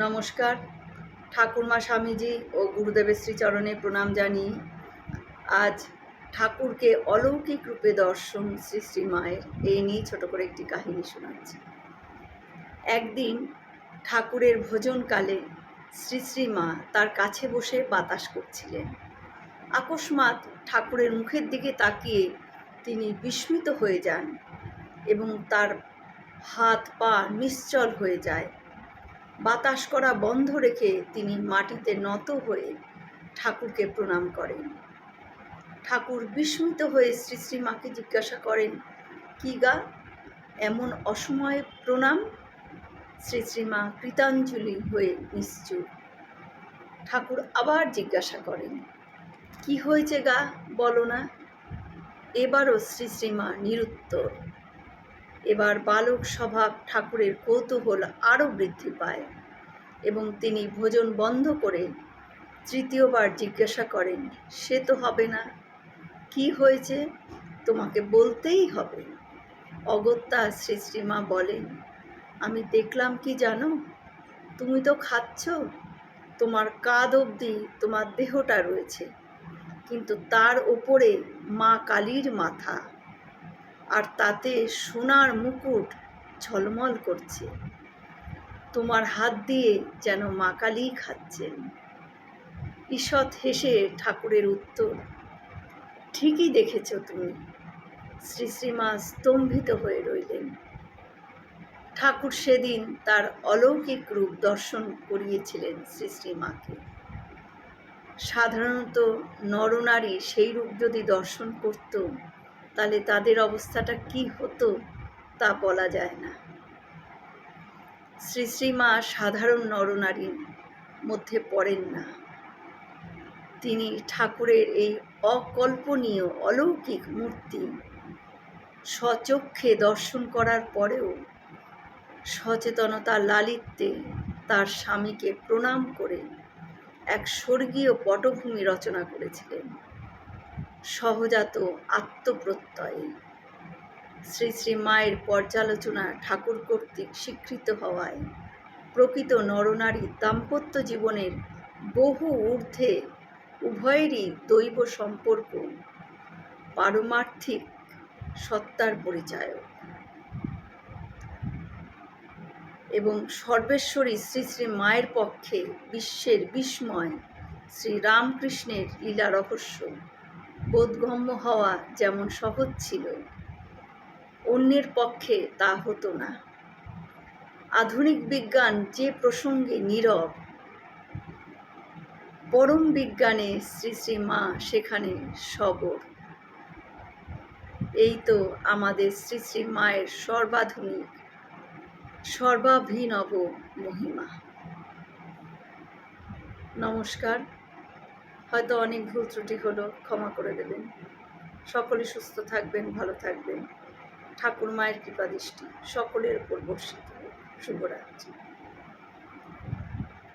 নমস্কার। ঠাকুরমা স্বামীজি ও গুরুদেবের শ্রীচরণে প্রণাম জানিয়ে আজ ঠাকুরকে অলৌকিক রূপে দর্শন শ্রী শ্রী মায়ের এই নিয়ে ছোট করে একটি কাহিনী শোনাচ্ছি। একদিন ঠাকুরের ভোজনকালে শ্রী শ্রী মা তার কাছে বসে বাতাস করছিলেন। আকস্মাৎ ঠাকুরের মুখের দিকে তাকিয়ে তিনি বিস্মিত হয়ে যান এবং তার হাত পা নিশ্চল হয়ে যায়। বাতাস করা বন্ধ রেখে তিনি মাটিতে নত হয়ে ঠাকুরকে প্রণাম করেন। ঠাকুর বিস্মিত হয়ে শ্রী শ্রীমাকে জিজ্ঞাসা করেন, কি গা? এমন অসময়ে প্রণাম? শ্রী শ্রীমা কৃতাঞ্জলি হয়ে নিশ্চুপ। ঠাকুর আবার জিজ্ঞাসা করেন, কি হয়েছে গা? বলো না। এবারও শ্রী শ্রীমা নিরুত্তর। এবার বালক স্বভাব ঠাকুরের কৌতূহল আরও বৃদ্ধি পায় এবং তিনি ভোজন বন্ধ করে তৃতীয়বার জিজ্ঞাসা করেন, সে তো হবে না। কি হয়েছে? তোমাকে বলতেই হবে। অগত্যা শ্রী শ্রীমা বলেন, আমি দেখলাম কি জানো? তুমি তো খাচ্ছ। তোমার কাদ অবধি তোমার দেহটা রয়েছে। কিন্তু তার ওপরে মা কালীর মাথা। আর তাতে সোনার মুকুট ঝলমল করছে। তোমার হাত দিয়ে যেন মা কালী খাচ্ছেন। ঈষৎ হেসে ঠাকুরের উত্তর, ঠিকই দেখেছ তুমি। শ্রী শ্রীমা স্তম্ভিত হয়ে রইলেন। ঠাকুর সেদিন তার অলৌকিক রূপ দর্শন করিয়েছিলেন শ্রী শ্রীমাকে সাধারণত নরনারী সেই রূপ যদি দর্শন করত তাহলে তাদের অবস্থাটা কি হতো তা বলা যায় না। শ্রী শ্রীমা সাধারণ নরনারীর মধ্যে পড়েন না। তিনি ঠাকুরের এই অকল্পনীয় অলৌকিক মূর্তি স্বচক্ষে দর্শন করার পরেও সচেতনতা লালিত্যে তার স্বামীকে প্রণাম করে এক স্বর্গীয় পটভূমি রচনা করেছিলেন। সহজাত আত্মপ্রত্যয়ে। শ্রী শ্রী মায়ের পর্যালোচনা ঠাকুর কর্তৃক স্বীকৃত হওয়ায় প্রকৃত নরনারী দাম্পত্য জীবনের বহু ঊর্ধ্বে উভয়েরই দৈব সম্পর্ক, পারমার্থিক সত্তার পরিচায়ক। এবং সর্বেশ্বরী শ্রী শ্রী মায়ের পক্ষে বিশ্বের বিস্ময় শ্রী রামকৃষ্ণের লীলা রহস্য। বোধগম্য হওয়া যেমন সহজ ছিল, অন্যের পক্ষে তা হতো না। আধুনিক বিজ্ঞান যে প্রসঙ্গে নীরব, পরম বিজ্ঞানে শ্রী শ্রী মা সেখানে সবর। এই তো আমাদের শ্রী শ্রী মায়ের সর্বাধুনিক, সর্বাভিনব মহিমা। নমস্কার। হয়তো অনেক ভুল ত্রুটি হলো, ক্ষমা করে দেবেন। সকলে সুস্থ থাকবেন, ভালো থাকবেন। ঠাকুর মায়ের কৃপা দৃষ্টি, সকলের উপর বর্ষিত শুভরাত্রি।